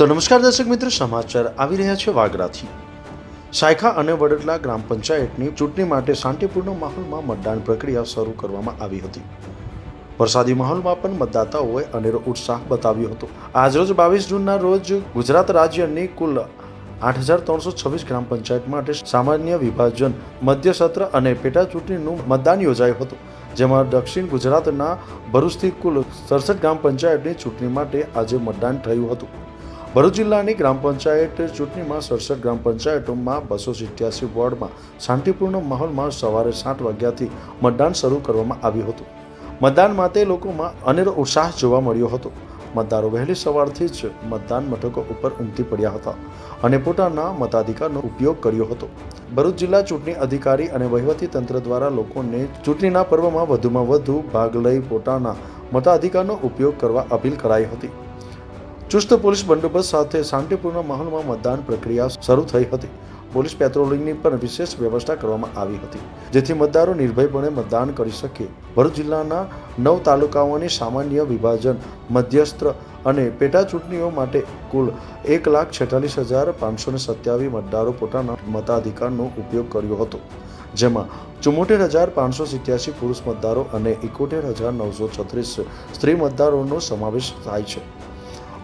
તો નમસ્કાર દર્શક મિત્રો, સમાચાર આવી રહ્યા છે વાગરાથી. સાયખા અને વડોદરા ગ્રામ પંચાયતની ચૂંટણી માટે શાંતિપૂર્ણ માહોલમાં મતદાન પ્રક્રિયા શરૂ કરવામાં આવી હતી. વરસાદી માહોલમાં પણ મતદાતાઓએ અનેરો ઉત્સાહ બતાવ્યો હતો. આજરોજ બાવીસ જૂનના રોજ ગુજરાત રાજ્યની કુલ આઠ હજાર ત્રણસો છવ્વીસ ગ્રામ પંચાયત માટે સામાન્ય વિભાજન, મધ્ય સત્ર અને પેટા ચૂંટણીનું મતદાન યોજાયું હતું, જેમાં દક્ષિણ ગુજરાતના ભરૂચથી કુલ સડસઠ ગ્રામ પંચાયતની ચૂંટણી માટે આજે મતદાન થયું હતું. ભરૂચ જિલ્લાની ગ્રામ પંચાયત ચૂંટણીમાં સડસઠ ગ્રામ પંચાયતોમાં બસો સિત્યાસી વોર્ડમાં શાંતિપૂર્ણ માહોલમાં સવારે સાત વાગ્યાથી મતદાન શરૂ કરવામાં આવ્યું હતું. મતદાન માટે લોકોમાં અનેરો ઉત્સાહ જોવા મળ્યો હતો. મતદારો વહેલી સવારથી જ મતદાન મથકો ઉપર ઉમટી પડ્યા હતા અને પોતાના મતાધિકારનો ઉપયોગ કર્યો હતો. ભરૂચ જિલ્લા ચૂંટણી અધિકારી અને વહીવટી તંત્ર દ્વારા લોકોને ચૂંટણીના પર્વમાં વધુમાં વધુ ભાગ લઈ પોતાના મતાધિકારનો ઉપયોગ કરવા અપીલ કરાઈ હતી. ચુસ્ત પોલીસ બંદોબસ્ત સાથે શાંતિપૂર્ણ માહોલમાં મતદાન પ્રક્રિયા શરૂ થઈ હતી. પોલીસ પેટ્રોલિંગની પણ વિશેષ વ્યવસ્થા કરવામાં આવી હતી, જેથી મતદારો નિર્ભયપણે મતદાન કરી શકે. ભરૂચ જિલ્લાના નવ તાલુકાઓની સામાન્ય વિભાજન, મધ્યસ્થ અને પેટા ચૂંટણીઓ માટે કુલ એક લાખ છેતાલીસ હજાર પાંચસો સત્યાવીસ મતદારો પોતાના મતાધિકારનો ઉપયોગ કર્યો હતો, જેમાં ચુમ્મોતેર હજાર પાંચસો સિત્યાસી પુરુષ મતદારો અને એકોતેર હજાર નવસો છત્રીસ સ્ત્રી મતદારોનો સમાવેશ થાય છે.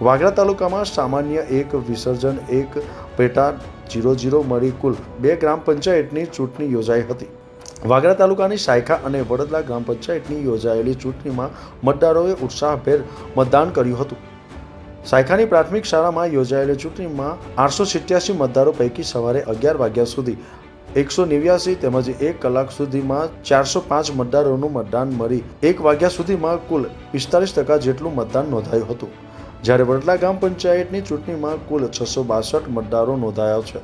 વાગરા તાલુકામાં સામાન્ય એક વિસર્જન એક પેટા જીરો જીરો મળી કુલ બે ગ્રામ પંચાયતની ચૂંટણી યોજાઈ હતી. વાગરા તાલુકાની સાયખા અને વડોદરા ગ્રામ પંચાયતની યોજાયેલી ચૂંટણીમાં મતદારોએ ઉત્સાહભેર મતદાન કર્યું હતું. સાયખાની પ્રાથમિક શાળામાં યોજાયેલી ચૂંટણીમાં આઠસો સિત્યાસી મતદારો પૈકી સવારે અગિયાર વાગ્યા સુધી, એકસો નેવ્યાસી તેમજ એક કલાક સુધીમાં ચારસો પાંચ મતદારોનું મતદાન મળી, એક વાગ્યા સુધીમાં કુલ પિસ્તાલીસ ટકા જેટલું મતદાન નોંધાયું હતું. જ્યારે વડલા ગ્રામ પંચાયતની ચૂંટણીમાં કુલ છસો બાસઠ મતદારો નોંધાયા છે,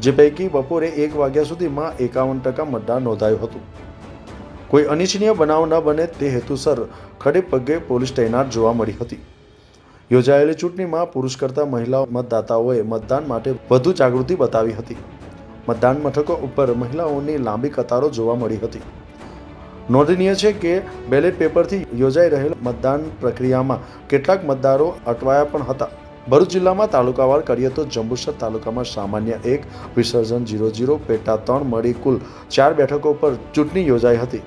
જે પૈકી બપોરે એક વાગ્યા સુધીમાં એકાવન ટકા મતદાન નોંધાયું હતું. કોઈ અનિચ્છનીય બનાવ ન બને તે હેતુસર ખડે પગે પોલીસ તૈનાત જોવા મળી હતી. યોજાયેલી ચૂંટણીમાં પુરુષ કરતાં મહિલા મતદાતાઓએ મતદાન માટે વધુ જાગૃતિ બતાવી હતી. મતદાન મથકો ઉપર મહિલાઓની લાંબી કતારો જોવા મળી હતી. નોંધનીય છે કે બેલેટ પેપરથી યોજાઈ રહેલ મતદાન પ્રક્રિયામાં કેટલાક મતદારો અટવાયા પણ હતા. ભરૂચ જિલ્લામાં તાલુકાવાર કરીએ તો જંબુસર તાલુકામાં સામાન્ય એક, વિસર્જન જીરો જીરો, પેટા ત્રણ મળી કુલ ચાર બેઠકો પર ચૂંટણી યોજાઈ હતી.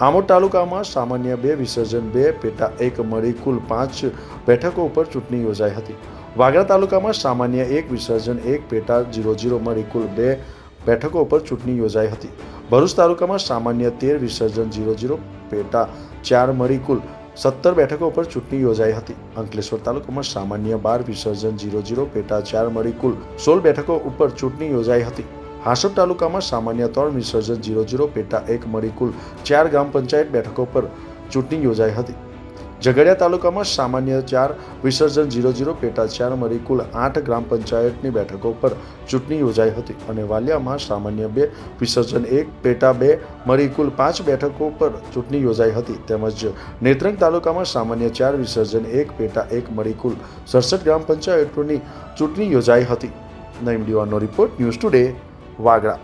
આમોદ તાલુકામાં સામાન્ય બે, વિસર્જન બે, પેટા એક મળી કુલ પાંચ બેઠકો ઉપર ચૂંટણી યોજાઈ હતી. વાગરા તાલુકામાં સામાન્ય એક, વિસર્જન એક, પેટા જીરો જીરો મળી કુલ બે બેઠકો ઉપર ચૂંટણી યોજાઈ હતી. ભરૂચ તાલુકામાં સામાન્ય તેર, વિસર્જન જીરો જીરો પેટા ચાર મળી કુલ સત્તર બેઠકો પર ચૂંટણી યોજાઈ હતી. અંકલેશ્વર તાલુકામાં સામાન્ય બાર, વિસર્જન જીરો જીરો પેટા ચાર મળી કુલ સોળ બેઠકો ઉપર ચૂંટણી યોજાઈ હતી. હાસોદ તાલુકામાં સામાન્ય ત્રણ, વિસર્જન જીરો જીરો પેટા એક મળી કુલ ચાર ગ્રામ પંચાયત બેઠકો પર ચૂંટણી યોજાઈ હતી. ઝઘડિયા તાલુકામાં સામાન્ય ચાર, વિસર્જન જીરો જીરો પેટા ચાર મળી કુલ આઠ ગ્રામ પંચાયતની બેઠકો પર ચૂંટણી યોજાઈ હતી અને વાલિયામાં સામાન્ય બે, વિસર્જન એક, પેટા બે મળી કુલ પાંચ બેઠકો પર ચૂંટણી યોજાઈ હતી. તેમજ નેત્રંગ તાલુકામાં સામાન્ય ચાર, વિસર્જન એક, પેટા એક મળી કુલ સડસઠ ગ્રામ પંચાયતોની ચૂંટણી યોજાઈ હતી. નઈમ ડીવાનો રિપોર્ટ ન્યૂઝ ટુડે, વાગડા.